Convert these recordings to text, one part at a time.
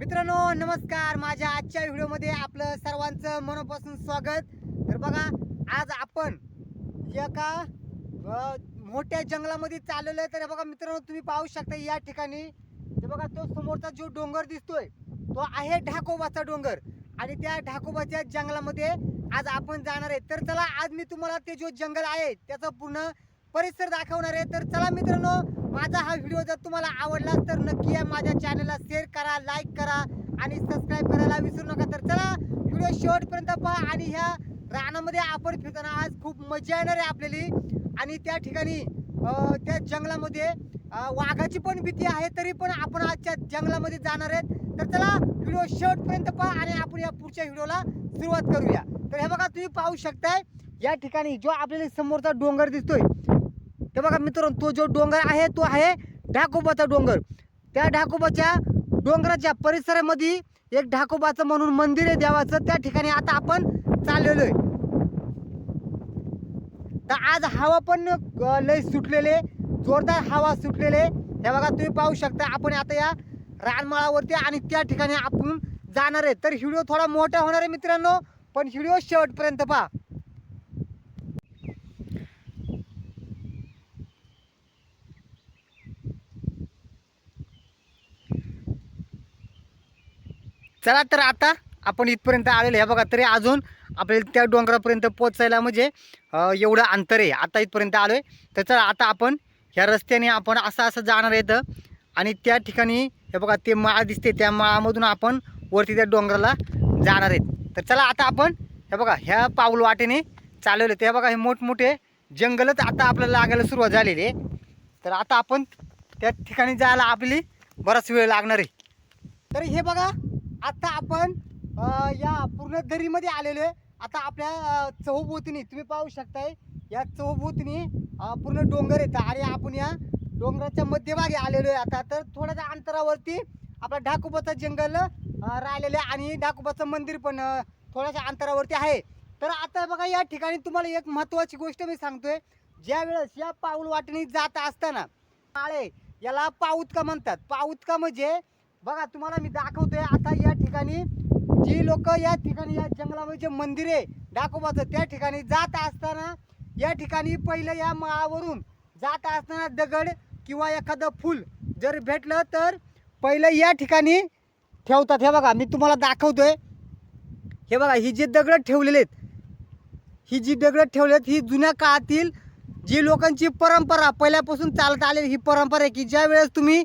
मित्रांनो नमस्कार. माझ्या आजच्या व्हिडिओमध्ये आपलं सर्वांचं मनापासून स्वागत. तर बघा आज आपण एका मोठ्या जंगलामध्ये चाललेलो आहे. तर बघा मित्रांनो तुम्ही पाहू शकता या ठिकाणी. तर बघा तो समोरचा जो डोंगर दिसतोय तो आहे ढाकोबाचा डोंगर. आणि त्या ढाकोबाच्या जंगलामध्ये आज आपण जाणार आहे. तर चला आज मी तुम्हाला ते जो जंगल आहे त्याचा पूर्ण परिसर दाखवणार आहे. तर चला मित्रांनो माझा हा व्हिडिओ जर तुम्हाला आवडला तर नक्की या माझ्या चॅनलला शेअर करा लाईक करा आणि सबस्क्राईब करायला विसरू नका. तर चला व्हिडिओ शेवटपर्यंत पहा आणि ह्या रानामध्ये आपण फिरताना आज खूप मजा येणार आहे आपल्याली. आणि त्या ठिकाणी त्या जंगलामध्ये वाघाची पण भीती आहे तरी पण आपण आजच्या जंगलामध्ये जाणार आहेत. तर चला व्हिडिओ शेवटपर्यंत पहा आणि आपण या पुढच्या व्हिडिओला सुरुवात करूया. तर हे बघा तुम्ही पाहू शकताय या ठिकाणी जो आपल्याला समोरचा डोंगर दिसतोय ते बघा मित्रांनो तो जो डोंगर आहे तो आहे ढाकोबाचा डोंगर. त्या ढाकोबाच्या डोंगराच्या परिसरामध्ये एक ढाकोबाचं म्हणून मंदिर आहे देवाचं. त्या ठिकाणी आता आपण चाललेलो आहे. तर आज हवा पण लय सुटलेले जोरदार हवा सुटलेले हे बघा तुम्ही पाहू शकता आपण आता या रानमाळावरती आणि त्या ठिकाणी आपण जाणार आहे. तर व्हिडिओ थोडा मोठा होणार आहे मित्रांनो पण व्हिडिओ शेवटपर्यंत पहा. चला तर आता आपण इथपर्यंत आलेलो आहे. बघा तरी अजून आपल्याला त्या डोंगरापर्यंत पोचायला म्हणजे एवढं अंतर आहे. आता इथपर्यंत आलो आहे तर चला आता आपण ह्या रस्त्याने आपण असं असं जाणार येतं आणि त्या ठिकाणी हे बघा ते माळ दिसते. त्या माळामधून आपण वरती त्या डोंगराला जाणार आहेत. तर चला आता आपण हे बघा ह्या पाऊल वाटेने चालवले. ते बघा हे मोठमोठे जंगलच आता आपल्याला लागायला सुरुवात झालेली आहे. तर आता आपण त्या ठिकाणी जायला आपली बराच वेळ लागणार आहे. तर हे बघा आता आपण या पूर्ण दरीमध्ये आलेलो आहे. आता आपल्या अ, चहूभोवतीने तुम्ही पाहू शकताय या चहूभोवतीने पूर्ण डोंगर येतं. आणि आपण या डोंगराच्या मध्यभागी आलेलो आहे आता. तर थोड्याशा अंतरावरती आपला ढाकुबाचं जंगल राहिलेलं आहे. आणि ढाकुबाचं मंदिर पण थोड्याशा अंतरावरती आहे. तर आता बघा या ठिकाणी तुम्हाला एक महत्त्वाची गोष्ट मी सांगतोय. ज्या वेळेस या पाऊल वाटणी जात असताना आळे याला पाऊतका म्हणतात. पाऊतका म्हणजे बघा तुम्हाला मी दाखवतोय आता या ठिकाणी जी लोक या ठिकाणी या जंगलामध्ये जे मंदिर आहे डाकोबाचं त्या ठिकाणी जात असताना या ठिकाणी पहिलं या माळावरून जात असताना दगड किंवा एखादं फूल जर भेटलं तर पहिलं या ठिकाणी ठेवतात. हे बघा मी तुम्हाला दाखवतोय. हे बघा ही जी दगड ठेवलेले आहेत ही जी दगड ठेवलेत ही जुन्या काळातील जी लोकांची परंपरा पहिल्यापासून चालत आलेली ही परंपरा आहे की ज्या वेळेस तुम्ही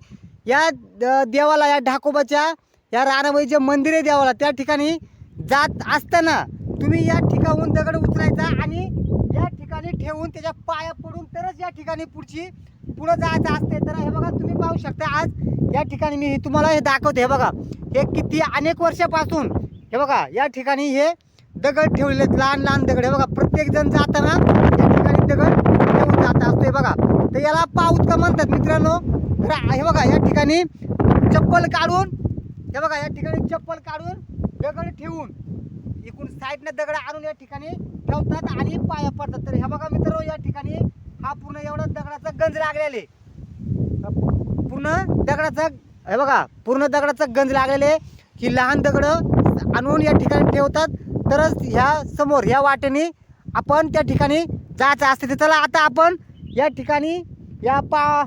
या द- देवाला या ढाकोबाच्या या राणाबाईचे मंदिर आहे देवाला त्या ठिकाणी जात असताना तुम्ही या ठिकाणून दगड उचलायचा आणि या ठिकाणी ठेवून त्याच्या पाया पडून तरच या ठिकाणी पुढची पुढं जायचं असते तर हे बघा तुम्ही पाहू शकता आज या ठिकाणी मी तुम्हाला हे दाखवते. हे बघा हे किती अनेक वर्षापासून हे बघा या ठिकाणी हे दगड ठेवलेले लहान लहान दगड. हे बघा प्रत्येक जण जाताना या ठिकाणी दगड ठेवून जात असतोय बघा. तर याला पाऊत का म्हणतात मित्रांनो? तर हे बघा या ठिकाणी चप्पल काढून हे बघा या ठिकाणी चप्पल काढून दगड ठेवून इकडून साईडनं दगड आणून या ठिकाणी ठेवतात आणि पाया पडतात. तर हे बघा मित्र या ठिकाणी हा पूर्ण एवढा दगडाचा गंज लागलेले. पूर्ण दगडाचा हे बघा पूर्ण दगडाचा गंज लागलेले की लहान दगड आणून या ठिकाणी ठेवतात. तरच ह्या समोर ह्या वाटेने आपण त्या ठिकाणी जायचं असते. तर चला आता आपण या ठिकाणी या पा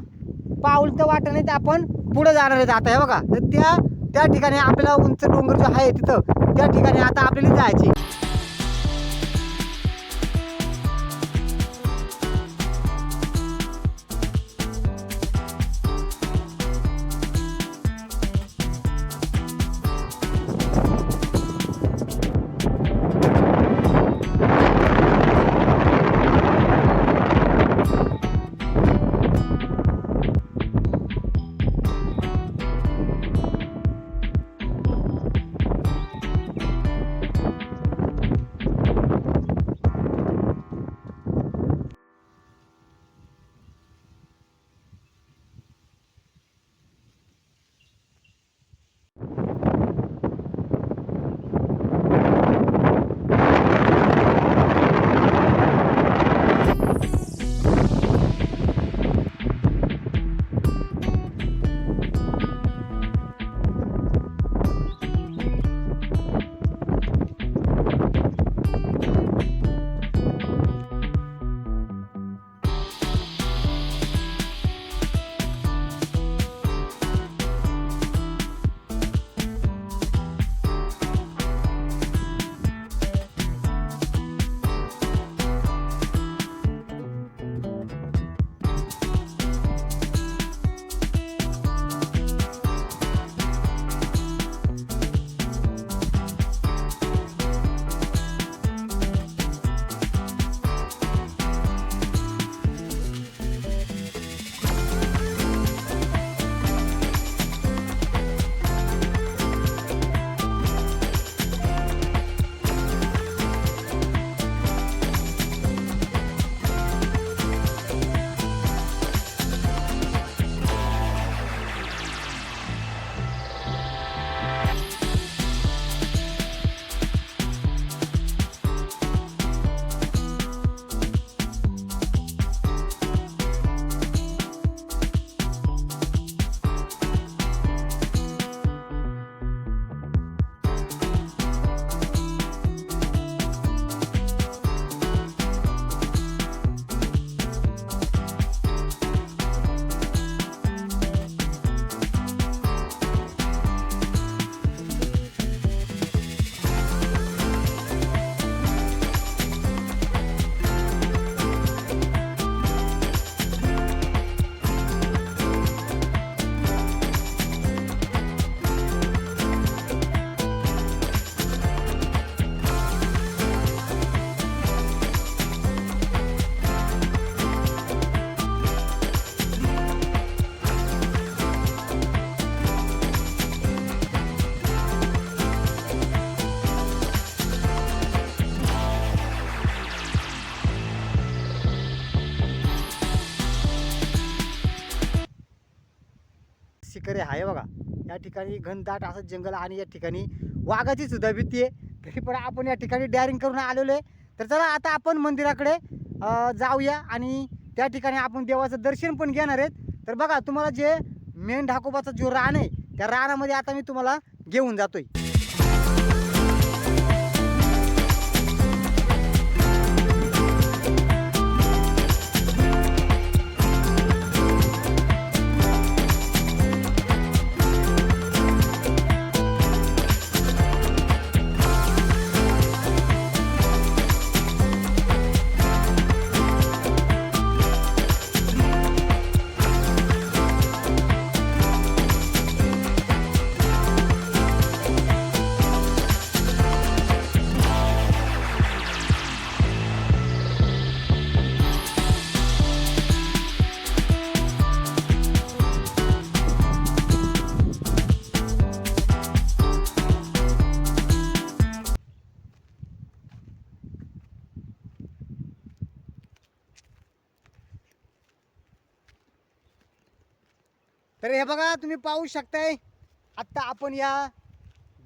पाऊलचं वाटेने ते आपण पुढे जाणार आहेत आता हे बघा. तर त्या त्या ठिकाणी आपल्याला उंच डोंगर जो आहे तिथं त्या ठिकाणी आता आपल्याला जायचे आहे बघा. या ठिकाणी घनदाट असं जंगल आणि या ठिकाणी वाघाची सुद्धा भीती आहे. तरी पण आपण या ठिकाणी डॅरिंग करून आलेलो आहे. तर चला आता आपण मंदिराकडे जाऊया आणि त्या ठिकाणी आपण देवाचं दर्शन पण घेणार आहेत. तर बघा तुम्हाला जे मेन ढाकोबाचा जो रान आहे त्या रानामध्ये आता मी तुम्हाला घेऊन जातोय. तर हे बघा तुम्ही पाहू शकताय आत्ता आपण या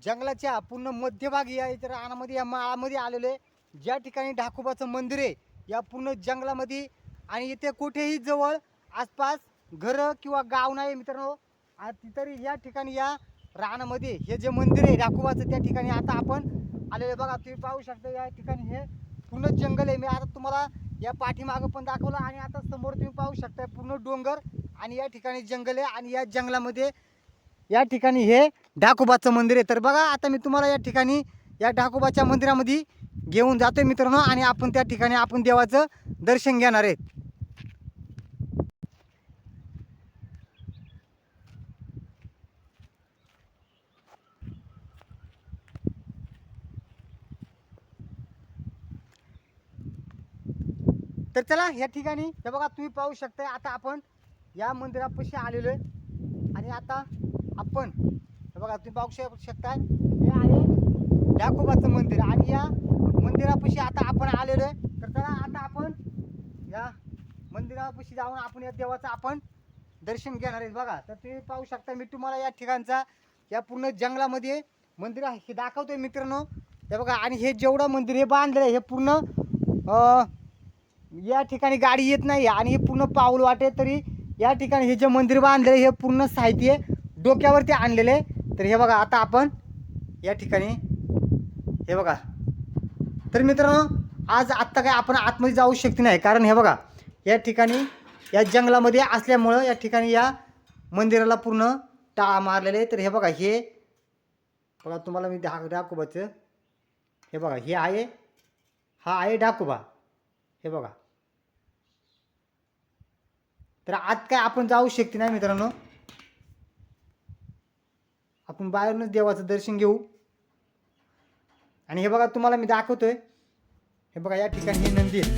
जंगलाच्या पूर्ण मध्यभागी या इतर रानामध्ये या माळामध्ये आलेलो आहे. ज्या ठिकाणी ढाकोबाचं मंदिर आहे या पूर्ण जंगलामध्ये आणि इथे कुठेही जवळ आसपास घरं किंवा गाव नाही मित्रांनो. आणि तरी या ठिकाणी या रानामध्ये हे जे मंदिर आहे ढाकोबाचं त्या ठिकाणी आता आपण आलेलो आहे. बघा तुम्ही पाहू शकता या ठिकाणी हे पूर्ण जंगल आहे. मी आता तुम्हाला या पाठीमागं पण दाखवलं आणि आता समोर तुम्ही पाहू शकता पूर्ण डोंगर. आणि या ठिकाणी जंगल आहे आणि या जंगलामध्ये या ठिकाणी हे ढाकोबाचं मंदिर आहे. तर बघा आता मी तुम्हाला या ठिकाणी या ढाकोबाच्या मंदिरामध्ये घेऊन जातोय मित्रांनो आणि आपण त्या ठिकाणी आपण देवाचं दर्शन घेणार आहेत तर चला या ठिकाणी हे बघा तुम्ही पाहू शकताय आता आपण या मंदिरापाशी आलेलो आहे. आणि आता आपण हे बघा तुम्ही पाहू शक- शकताय हे आहे ढाकोबाचं मंदिर. आणि या मंदिरापाशी आता आपण आलेलो आहे. तर चला आता आपण या मंदिरापाशी जाऊन आपण या देवाचं आपण दर्शन घेणार आहे बघा तर तुम्ही पाहू शकता मी तुम्हाला या ठिकाणचा या पूर्ण जंगलामध्ये मंदिर हे दाखवतोय मित्रांनो. हे बघा आणि हे जेवढं मंदिर हे बांधलेलं आहे हे पूर्ण या ठिकाणी गाडी येत नाही आणि हे पूर्ण पाऊल वाटे तरी या ठिकाणी हे जे मंदिर बांधलेलं आहे, हे पूर्ण साहित्य डोक्यावरती आणलेलं आहे. तर हे बघा आता आपण या ठिकाणी हे बघा. तर मित्रांनो आज आत्ता काय आपण आतमध्ये जाऊ शकते नाही. कारण हे बघा या ठिकाणी या जंगलामध्ये असल्यामुळं या ठिकाणी या मंदिराला पूर्ण टाळा मारलेले आहे. तर हे बघा हे बघा तुम्हाला मी डा डाकोबाचं हे बघा हे आहे हा आहे डाकोबा. हे बघा. तर आज काय आपण जाऊ शकते नाही मित्रांनो? आपण बाहेरूनच देवाचं दर्शन घेऊ. आणि हे बघा तुम्हाला मी दाखवतोय. हे बघा या ठिकाणी हे नंदी आहे.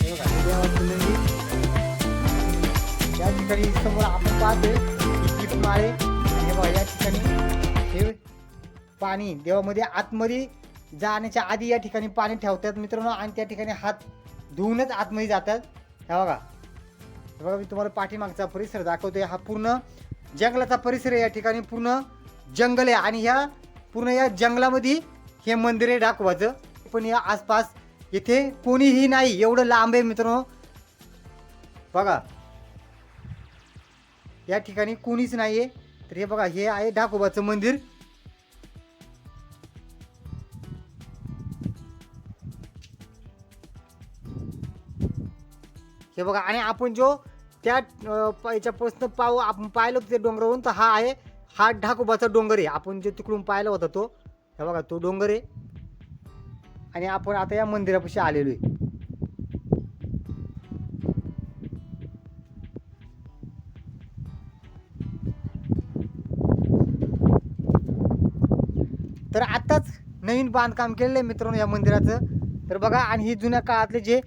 हे बघा देवाचं नंदी. या ठिकाणी समोर आपण पाहतोय दीप माळे हे बघा या ठिकाणी हे पाणी देवामध्ये आतमध्ये जाण्याच्या आधी या ठिकाणी पाणी ठेवतात मित्रांनो. आणि त्या ठिकाणी हात धुवूनच आतमध्ये जातात. हे बघा बघा मी तुम्हाला पाठीमागचा परिसर दाखवतोय. हा पूर्ण जंगलाचा परिसर आहे या ठिकाणी. पूर्ण जंगल आहे. आणि ह्या पूर्ण या जंगलामध्ये हे मंदिर आहे डाकवाचं पण या आसपास इथे कोणीही नाही. एवढं लांब आहे मित्रांनो. बघा. या ठिकाणी कोणीच नाही आहे तर हे बघा हे आहे ढाकोबाचं मंदिर. हे बघा आणि आपण जो त्या याच्यापासून पाव आपण पाहिलं होतं ते डोंगरावरून तर हा आहे हा ढाकोबाचा डोंगर आहे. आपण जो तिकडून पाहिला होता तो हे बघा तो डोंगर आहे. आणि आपण आता या मंदिरापाशी आलेलो आहे. तर आत्ताच नवीन बांधकाम केलेलं आहे मित्रांनो या मंदिराचं. तर बघा आणि ही जुन्या काळातले जे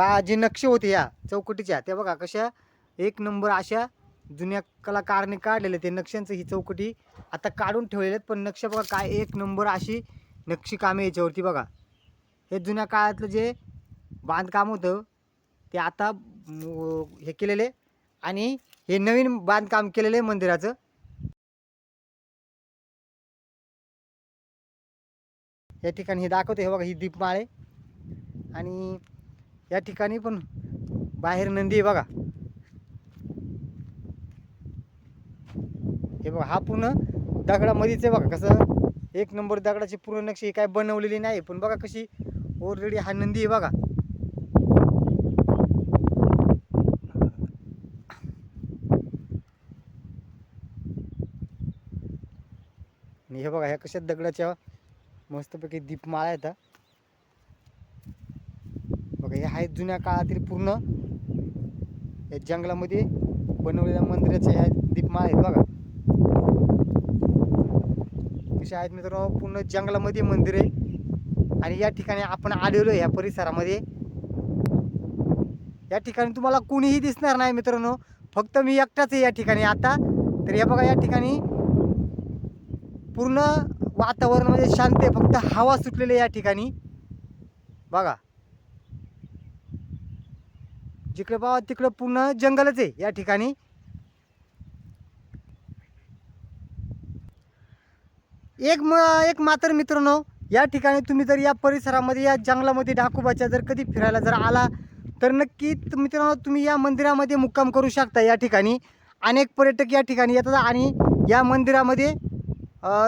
बा जे नक्षी होते या चौकटीच्या त्या बघा कशा एक नंबर अशा जुन्या कलाकारने काढलेले ते नक्षांचं ही चौकटी आता काढून ठेवलेले आहेत. पण नक्षा बघा काय एक नंबर अशी नक्षी कामे याच्यावरती बघा. हे जुन्या काळातलं जे बांधकाम होतं ते आता हे केलेले आणि हे नवीन बांधकाम केलेलं आहे मंदिराचं. या ठिकाणी हे दाखवते. हे बघा ही दीपमाळे आणि या ठिकाणी पण बाहेर नंदी आहे बघा. हे बघा हा पूर्ण दगडामध्येच आहे बघा कसं. एक नंबर दगडाची पूर्ण नक्षी काय बनवलेली नाही पण बघा कशी ऑलरेडी हा नंदी आहे बघा. आणि हे बघा ह्या कशा दगडाच्या मस्तपैकी दीपमाळा येतात बघा हे आहेत जुन्या काळातील पूर्ण. या जंगलामध्ये बनवलेल्या मंदिराच्या ह्या दीपमाळ आहेत बघा. कसे आहेत मित्रांनो पूर्ण जंगलामध्ये मंदिर आहे. आणि या ठिकाणी आपण आलेलो या परिसरामध्ये. या ठिकाणी तुम्हाला कोणीही दिसणार नाही मित्रांनो. फक्त मी एकटाच आहे या ठिकाणी आता. तर हे बघा या ठिकाणी पूर्ण वातावरण म्हणजे शांत आहे. फक्त हवा सुटलेली आहे या ठिकाणी. बघा. जिकडे पाहा तिकडं पूर्ण जंगलच आहे या ठिकाणी. एक म एक मात्र मित्रांनो या ठिकाणी तुम्ही जर या परिसरामध्ये या जंगलामध्ये ढाकूबाच्या जर कधी फिरायला जर आला तर नक्की मित्रांनो तुम्ही या मंदिरामध्ये मुक्काम करू शकता या ठिकाणी. अनेक पर्यटक या ठिकाणी येतात आणि या मंदिरामध्ये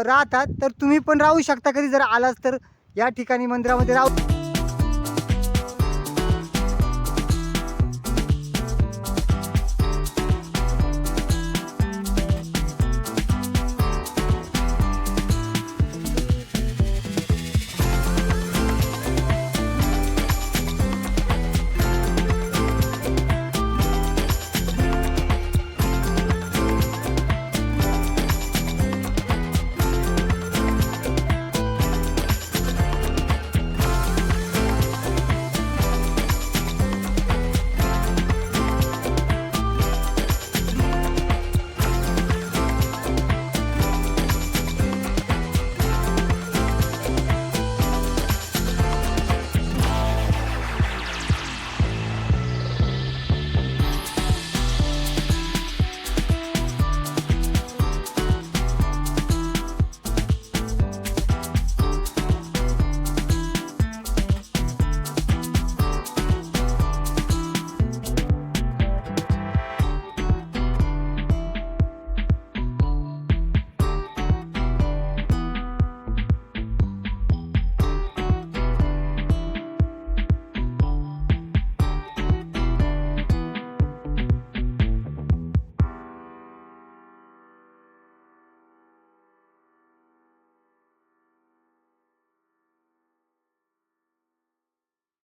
राहतात. तर तुम्ही पण राहू शकता कधी जर आलाच तर या ठिकाणी मंदिरामध्ये राहू